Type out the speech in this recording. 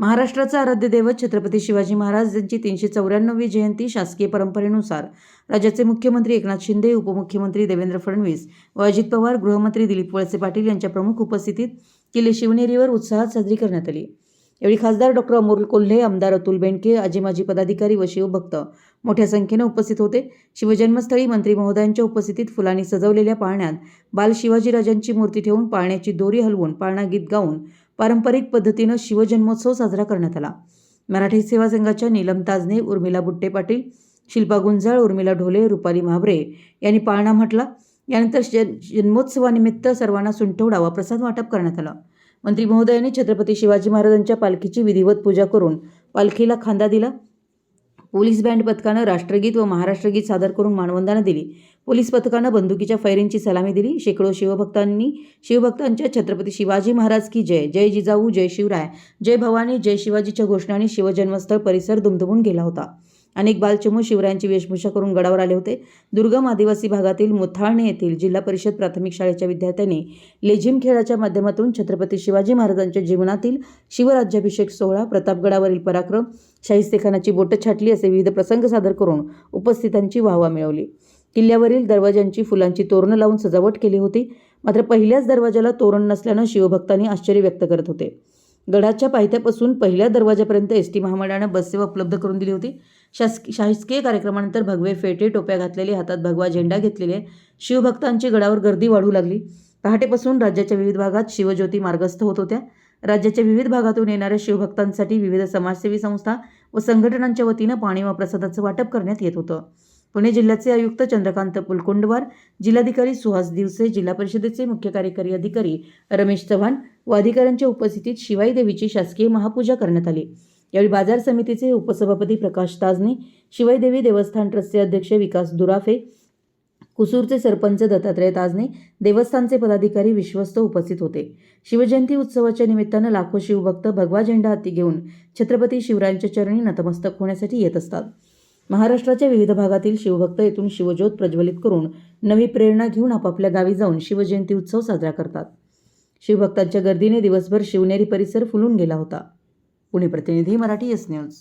महाराष्ट्राचा आराध्य दैवत छत्रपती शिवाजी महाराज यांची तीनशे चौऱ्याण्णवी जयंती शासकीय परंपरेनुसार. राज्याचे मुख्यमंत्री एकनाथ शिंदे उपमुख्यमंत्री देवेंद्र फडणवीस व अजित पवार गृहमंत्री दिलीप वळसे पाटील यांच्या प्रमुख उपस्थितीत किल्ले शिवनेरीवर उत्साहात साजरी करण्यात आली. यावेळी खासदार डॉक्टर अमोल कोल्हे आमदार अतुल बेंडके आजी माजी पदाधिकारी व शिवभक्त मोठ्या संख्येनं उपस्थित होते. शिवजन्मस्थळी मंत्री महोदयांच्या उपस्थितीत फुलांनी सजवलेल्या पाळण्यात बाल शिवाजीराजांची मूर्ती ठेवून पाळण्याची दोरी हलवून पाळणा गीत गाऊन पारंपरिक पद्धतीनं शिवजन्मोत्सव साजरा करण्यात आला. मराठी सेवा संघाच्या नीलम ताजने उर्मिला बुट्टे पाटील शिल्पा गुंजाळ उर्मिला ढोले रुपाली म्हाबरे यांनी पाळणा म्हटला. यानंतर जन जन्मोत्सवानिमित्त सर्वांना सुंठवडा व प्रसाद वाटप करण्यात आला. मंत्री महोदयांनी छत्रपती शिवाजी महाराजांच्या पालखीची विधिवत पूजा करून पालखीला खांदा दिला. पोलीस बँड पथकानं राष्ट्रगीत व महाराष्ट्रगीत सादर करून मानवंदना दिली. पोलीस पथकानं बंदुकीच्या फैरींची सलामी दिली. शेकडो शिवभक्तांनी शिवभक्तांच्या छत्रपती शिवाजी महाराज की जय. जय जिजाऊ जय शिवराय. जय भवानी जय शिवाजीच्या घोषणाने शिवजन्मस्थळ परिसर दुमदुमून गेला होता. अनेक बालचमू शिवरायांची वेशभूषा करून गडावर आले होते. दुर्गम आदिवासी भागातील मुथाळणे येथील जिल्हा परिषद प्राथमिक शाळेच्या विद्यार्थ्यांनी लेझिम खेळाच्या माध्यमातून छत्रपती शिवाजी महाराजांच्या जीवनातील शिवराज्याभिषेक सोहळा प्रतापगडावरील पराक्रम शाहिस्तेखानाची बोटं छाटली असे विविध प्रसंग सादर करून उपस्थितांची वाहवा मिळवली. किल्ल्यावरील दरवाजांची फुलांची तोरणं लावून सजावट केली होती. मात्र पहिल्याच दरवाजाला तोरण नसल्यानं शिवभक्तांनी आश्चर्य व्यक्त करत होते. गडाच्या पायथ्यापासून पहिल्या दरवाजापर्यंत एस टी महामंडळानं बससेवा उपलब्ध करून दिली होती. शासकी शासकीय कार्यक्रमानंतर भगवे फेटे टोप्या घातलेले हातात भगवा झेंडा घेतलेले शिवभक्तांची गडावर गर्दी वाढू लागली. पहाटेपासून राज्याच्या विविध भागात शिवज्योती मार्गस्थ होत होत्या. राज्याच्या विविध भागातून येणाऱ्या शिवभक्तांसाठी विविध समाजसेवी संस्था व संघटनांच्या वतीनं पाणी व प्रसादाचं वाटप करण्यात येत होतं. पुणे जिल्ह्याचे आयुक्त चंद्रकांत पुलकुंडवार जिल्हाधिकारी सुहास दिवसे जिल्हा परिषदेचे मुख्य कार्यकारी अधिकारी रमेश चव्हाण व अधिकाऱ्यांच्या उपस्थितीत शिवाई देवीची शासकीय महापूजा करण्यात आली. यावेळी बाजार समितीचे उपसभापती प्रकाश ताजने शिवाईदेवी देवस्थान ट्रस्टचे अध्यक्ष विकास दुराफे कुसूरचे सरपंच दत्तात्रय ताजने देवस्थानचे पदाधिकारी विश्वस्त उपस्थित होते. शिवजयंती उत्सवाच्या निमित्तानं लाखो शिवभक्त भगवा झेंडा हाती घेऊन छत्रपती शिवरायांच्या चरणी नतमस्तक होण्यासाठी येत असतात. महाराष्ट्राच्या विविध भागातील शिवभक्त येथून शिवज्योत प्रज्वलित करून नवी प्रेरणा घेऊन आपापल्या गावी जाऊन शिवजयंती उत्सव साजरा करतात. शिवभक्तांच्या गर्दीने दिवसभर शिवनेरी परिसर फुलून गेला होता. पुणे प्रतिनिधी मराठी एस न्यूज